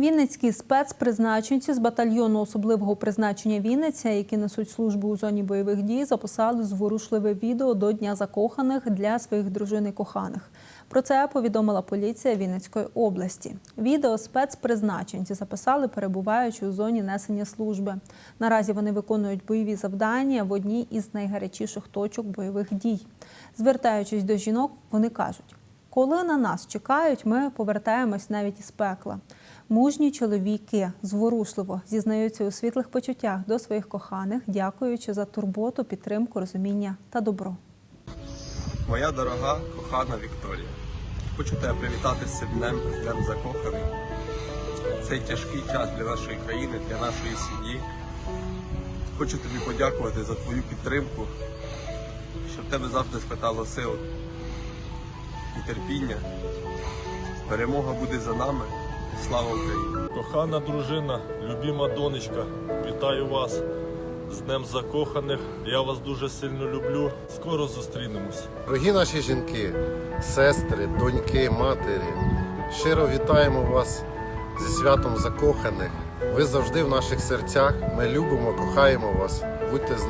Вінницькі спецпризначенці з батальйону особливого призначення Вінниця, які несуть службу у зоні бойових дій, записали зворушливе відео до Дня закоханих для своїх дружин і коханих. Про це повідомила поліція Вінницької області. Відео спецпризначенці записали, перебуваючи у зоні несення служби. Наразі вони виконують бойові завдання в одній із найгарячіших точок бойових дій. Звертаючись до жінок, вони кажуть. Коли на нас чекають, ми повертаємось навіть із пекла. Мужні чоловіки зворушливо зізнаються у світлих почуттях до своїх коханих, дякуючи за турботу, підтримку, розуміння та добро. Моя дорога, кохана Вікторія, хочу тебе привітати з днем, з днем закоханих. Цей тяжкий час для нашої країни, для нашої сім'ї. Хочу тобі подякувати за твою підтримку, щоб тебе завжди спитало сил і терпіння. Перемога буде за нами. Слава Україні! Кохана дружина, любима донечка, вітаю вас з Днем Закоханих. Я вас дуже сильно люблю. Скоро зустрінемось. Дорогі наші жінки, сестри, доньки, матері, щиро вітаємо вас зі святом закоханих. Ви завжди в наших серцях. Ми любимо, кохаємо вас. Будьте з нами.